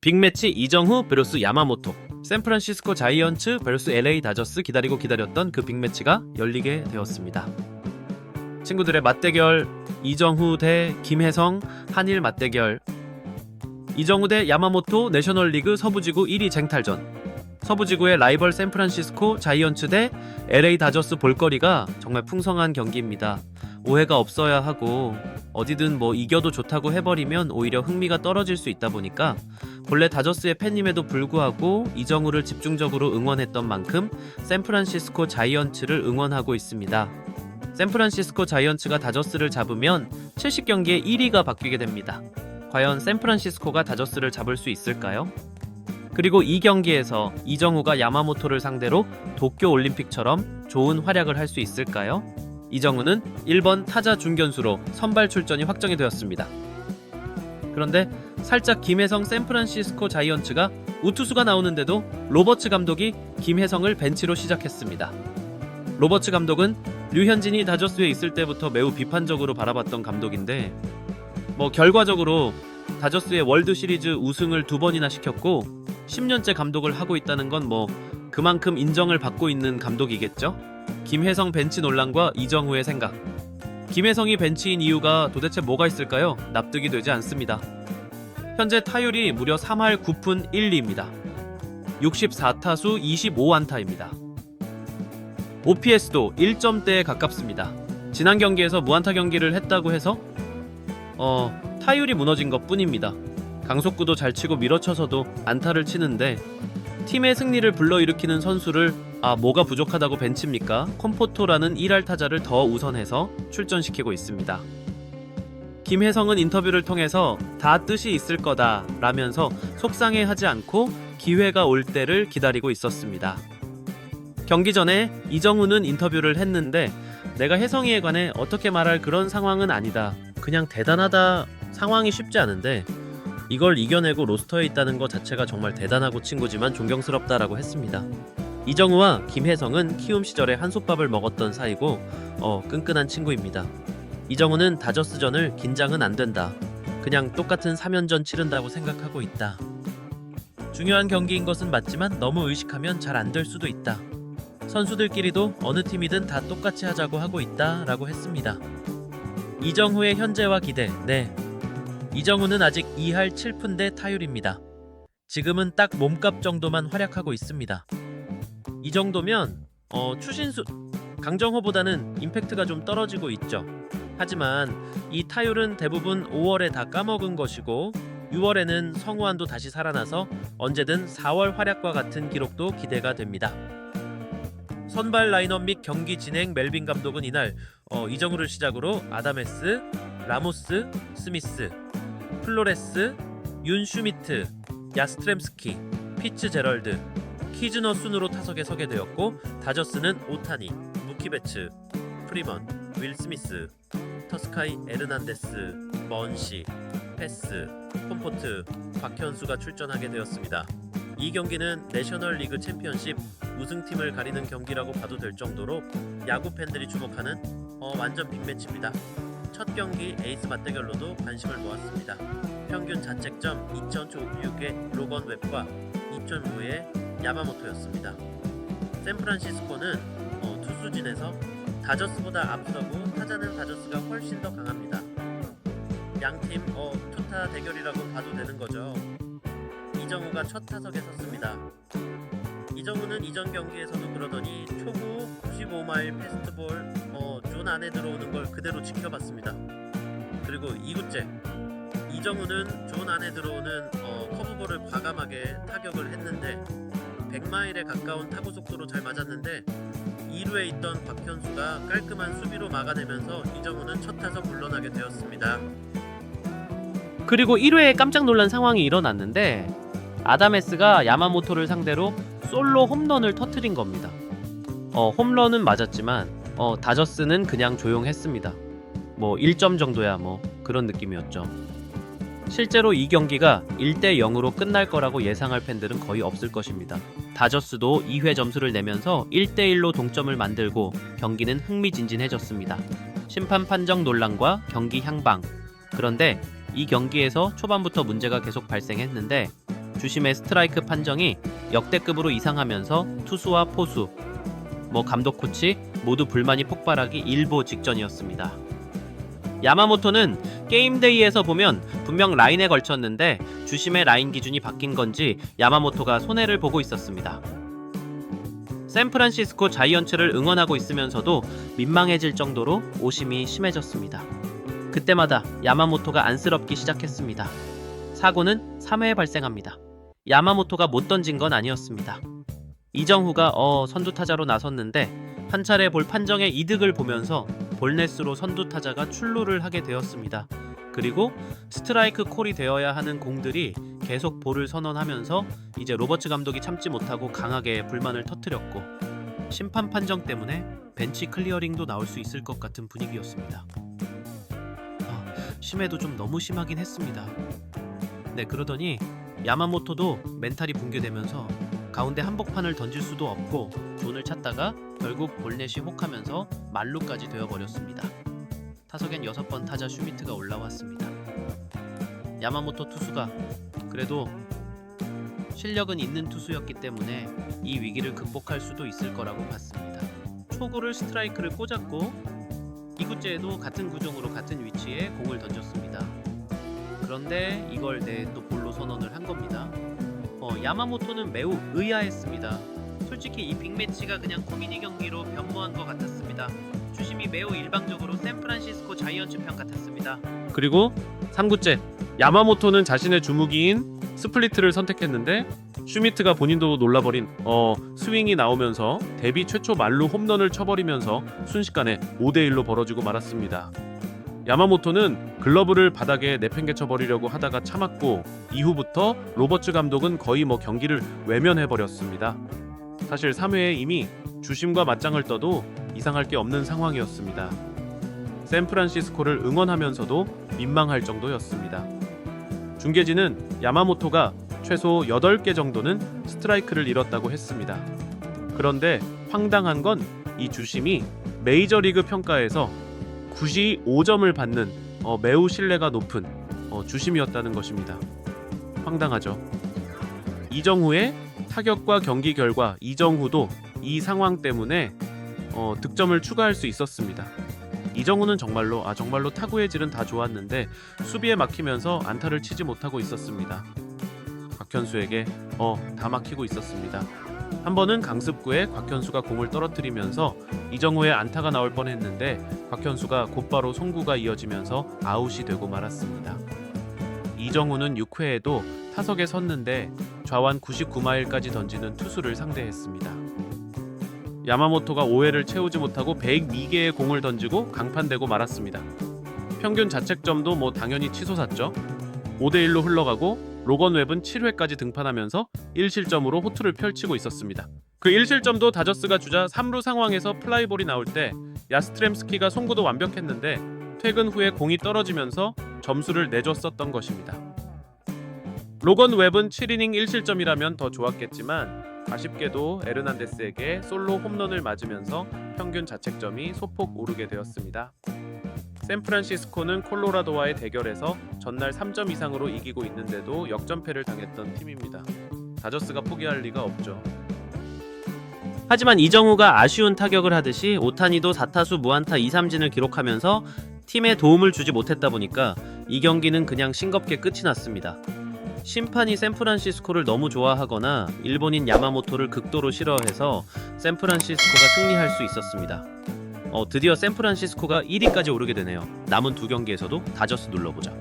빅매치 이정후 vs 야마모토 샌프란시스코 자이언츠 vs LA 다저스 기다리고 기다렸던 그 빅매치가 열리게 되었습니다. 친구들의 맞대결 이정후 대 김혜성 한일 맞대결 이정후 대 야마모토 내셔널리그 서부지구 1위 쟁탈전 서부지구의 라이벌 샌프란시스코 자이언츠 대 LA 다저스 볼거리가 정말 풍성한 경기입니다. 오해가 없어야 하고 어디든 뭐 이겨도 좋다고 해버리면 오히려 흥미가 떨어질 수 있다 보니까 본래 다저스의 팬임에도 불구하고 이정우를 집중적으로 응원했던 만큼 샌프란시스코 자이언츠를 응원하고 있습니다. 샌프란시스코 자이언츠가 다저스를 잡으면 70경기에 1위가 바뀌게 됩니다. 과연 샌프란시스코가 다저스를 잡을 수 있을까요? 그리고 이 경기에서 이정우가 야마모토를 상대로 도쿄 올림픽처럼 좋은 활약을 할 수 있을까요? 이정우는 1번 타자 중견수로 선발 출전이 확정이 되었습니다. 그런데 살짝 김혜성 샌프란시스코 자이언츠가 우투수가 나오는데도 로버츠 감독이 김혜성을 벤치로 시작했습니다. 로버츠 감독은 류현진이 다저스에 있을 때부터 매우 비판적으로 바라봤던 감독인데 뭐 결과적으로 다저스의 월드 시리즈 우승을 두 번이나 시켰고 10년째 감독을 하고 있다는 건 뭐 그만큼 인정을 받고 있는 감독이겠죠? 김혜성 벤치 논란과 이정후의 생각. 김혜성이 벤치인 이유가 도대체 뭐가 있을까요? 납득이 되지 않습니다. 현재 타율이 무려 3할 9푼 1리입니다. 64타수 25안타입니다. OPS도 1점대에 가깝습니다. 지난 경기에서 무안타 경기를 했다고 해서 어, 타율이 무너진 것 뿐입니다. 강속구도 잘 치고 밀어쳐서도 안타를 치는데 팀의 승리를 불러일으키는 선수를 아 뭐가 부족하다고 벤치입니까? 콤포토라는 1할 타자를 더 우선해서 출전시키고 있습니다. 김혜성은 인터뷰를 통해서 다 뜻이 있을 거다 라면서 속상해하지 않고 기회가 올 때를 기다리고 있었습니다. 경기 전에 이정우는 인터뷰를 했는데 내가 혜성이에 관해 어떻게 말할 그런 상황은 아니다. 그냥 대단하다 상황이 쉽지 않은데 이걸 이겨내고 로스터에 있다는 것 자체가 정말 대단하고 친구지만 존경스럽다라고 했습니다. 이정우와 김혜성은 키움 시절에 한솥밥을 먹었던 사이고 어, 끈끈한 친구입니다. 이정우는 다저스전을 긴장은 안 된다. 그냥 똑같은 3연전 치른다고 생각하고 있다. 중요한 경기인 것은 맞지만 너무 의식하면 잘 안 될 수도 있다. 선수들끼리도 어느 팀이든 다 똑같이 하자고 하고 있다 라고 했습니다. 이정후의 현재와 기대. 네. 이정우는 아직 2할 7푼대 타율입니다. 지금은 딱 몸값 정도만 활약하고 있습니다. 이 정도면 어, 추신수 강정호보다는 임팩트가 좀 떨어지고 있죠. 하지만 이 타율은 대부분 5월에 다 까먹은 것이고 6월에는 성우환도 다시 살아나서 언제든 4월 활약과 같은 기록도 기대가 됩니다. 선발 라인업 및 경기 진행 멜빈 감독은 이날 어, 이정우를 시작으로 아다메스, 라모스, 스미스, 플로레스, 윤 슈미트, 야스트렘스키, 피츠 제럴드, 키즈너 순으로 타석에 서게 되었고 다저스는 오타니, 무키베츠, 프리먼, 윌 스미스, 터스카이 에르난데스, 먼시, 패스, 콤포트, 박현수가 출전하게 되었습니다. 이 경기는 내셔널 리그 챔피언십 우승팀을 가리는 경기라고 봐도 될 정도로 야구 팬들이 주목하는 어, 완전 빅매치입니다. 첫 경기 에이스 맞대결로도 관심을 모았습니다. 평균 자책점 2.96의 로건 웹과 2.5의 야마모토였습니다. 샌프란시스코는 어, 투수진에서 다저스보다 앞서고 타자는 다저스가 훨씬 더 강합니다. 양팀 어, 투타 대결이라고 봐도 되는 거죠. 이정우가 첫 타석에 섰습니다. 이정우는 이전 경기에서도 그러더니 초구 95마일 패스트볼 어, 존 안에 들어오는 걸 그대로 지켜봤습니다. 그리고 2구째 이정우는 존 안에 들어오는 어, 커브볼을 과감하게 타격을 했는데 100마일에 가까운 타구 속도로 잘 맞았는데 2루에 있던 박현수가 깔끔한 수비로 막아내면서 이정우는 첫 타석 물러나게 되었습니다. 그리고 1회에 깜짝 놀란 상황이 일어났는데 아다메스가 야마모토를 상대로 솔로 홈런을 터트린 겁니다. 어, 홈런은 맞았지만 어, 다저스는 그냥 조용했습니다. 뭐 1점 정도야 뭐 그런 느낌이었죠. 실제로 이 경기가 1대 0으로 끝날 거라고 예상할 팬들은 거의 없을 것입니다. 다저스도 2회 점수를 내면서 1대 1로 동점을 만들고 경기는 흥미진진해졌습니다. 심판 판정 논란과 경기 향방. 그런데 이 경기에서 초반부터 문제가 계속 발생했는데 주심의 스트라이크 판정이 역대급으로 이상하면서 투수와 포수, 뭐 감독 코치 모두 불만이 폭발하기 일보 직전이었습니다. 야마모토는 게임데이에서 보면 분명 라인에 걸쳤는데 주심의 라인 기준이 바뀐 건지 야마모토가 손해를 보고 있었습니다. 샌프란시스코 자이언츠를 응원하고 있으면서도 민망해질 정도로 오심이 심해졌습니다. 그때마다 야마모토가 안쓰럽기 시작했습니다. 사고는 3회에 발생합니다. 야마모토가 못 던진 건 아니었습니다. 이정후가 어 선두 타자로 나섰는데 한 차례 볼 판정의 이득을 보면서 볼넷으로 선두 타자가 출루를 하게 되었습니다. 그리고 스트라이크 콜이 되어야 하는 공들이 계속 볼을 선언하면서 이제 로버츠 감독이 참지 못하고 강하게 불만을 터뜨렸고 심판 판정 때문에 벤치 클리어링도 나올 수 있을 것 같은 분위기였습니다. 아, 심해도 좀 너무 심하긴 했습니다. 네 그러더니 야마모토도 멘탈이 붕괴되면서 가운데 한복판을 던질 수도 없고 존을 찾다가 결국 볼넷이 혹하면서 말루까지 되어버렸습니다. 타석엔 여섯 번 타자 슈미트가 올라왔습니다. 야마모토 투수가 그래도 실력은 있는 투수였기 때문에 이 위기를 극복할 수도 있을 거라고 봤습니다. 초구를 스트라이크를 꽂았고 이구째에도 같은 구종으로 같은 위치에 공을 던졌습니다. 그런데 이걸 내 또 볼로 선언을 한 겁니다. 어, 야마모토는 매우 의아했습니다. 솔직히 이 빅매치가 그냥 코미디 경기로 변모한 것 같았습니다. 주심이 매우 일방적으로 샌프란시스코 자이언츠 편 같았습니다. 그리고 3구째 야마모토는 자신의 주무기인 스플리트를 선택했는데 슈미트가 본인도 놀라버린 어 스윙이 나오면서 데뷔 최초 말루 홈런을 쳐버리면서 순식간에 5대 1로 벌어지고 말았습니다. 야마모토는 글러브를 바닥에 내팽개쳐 버리려고 하다가 참았고 이후부터 로버츠 감독은 거의 뭐 경기를 외면해 버렸습니다. 사실 3회에 이미 주심과 맞짱을 떠도 이상할 게 없는 상황이었습니다. 샌프란시스코를 응원하면서도 민망할 정도였습니다. 중계진은 야마모토가 최소 8개 정도는 스트라이크를 잃었다고 했습니다. 그런데 황당한 건 이 주심이 메이저리그 평가에서 95점을 받는 어, 매우 신뢰가 높은 어, 주심이었다는 것입니다. 황당하죠. 이정후의 타격과 경기 결과 이정후도 이 상황 때문에 어, 득점을 추가할 수 있었습니다. 이정후는 정말로 아 정말로 타구의 질은 다 좋았는데 수비에 막히면서 안타를 치지 못하고 있었습니다. 곽현수에게 어 다 막히고 있었습니다. 한 번은 강습구에 곽현수가 공을 떨어뜨리면서 이정후의 안타가 나올 뻔했는데 곽현수가 곧바로 송구가 이어지면서 아웃이 되고 말았습니다. 이정후는 6회에도 타석에 섰는데 좌완 99마일까지 던지는 투수를 상대했습니다. 야마모토가 5회를 채우지 못하고 104개의 공을 던지고 강판되고 말았습니다. 평균 자책점도 뭐 당연히 치솟았죠. 5대 1로 흘러가고 로건 웹은 7회까지 등판하면서 1실점으로 호투를 펼치고 있었습니다. 그 1실점도 다저스가 주자 3루 상황에서 플라이볼이 나올 때 야스트렘스키가 송구도 완벽했는데 퇴근 후에 공이 떨어지면서 점수를 내줬었던 것입니다. 로건 웹은 7이닝 1실점이라면 더 좋았겠지만 아쉽게도 에르난데스에게 솔로 홈런을 맞으면서 평균 자책점이 소폭 오르게 되었습니다. 샌프란시스코는 콜로라도와의 대결에서 전날 3점 이상으로 이기고 있는데도 역전패를 당했던 팀입니다. 다저스가 포기할 리가 없죠. 하지만 이정우가 아쉬운 타격을 하듯이 오타니도 4타수 무안타 2삼진을 기록하면서 팀에 도움을 주지 못했다 보니까 이 경기는 그냥 싱겁게 끝이 났습니다. 심판이 샌프란시스코를 너무 좋아하거나 일본인 야마모토를 극도로 싫어해서 샌프란시스코가 승리할 수 있었습니다. 어, 드디어 샌프란시스코가 1위까지 오르게 되네요. 남은 두 경기에서도 다저스 눌러보자.